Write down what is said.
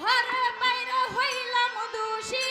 ঘরে বাইরে হইলাম দোষী।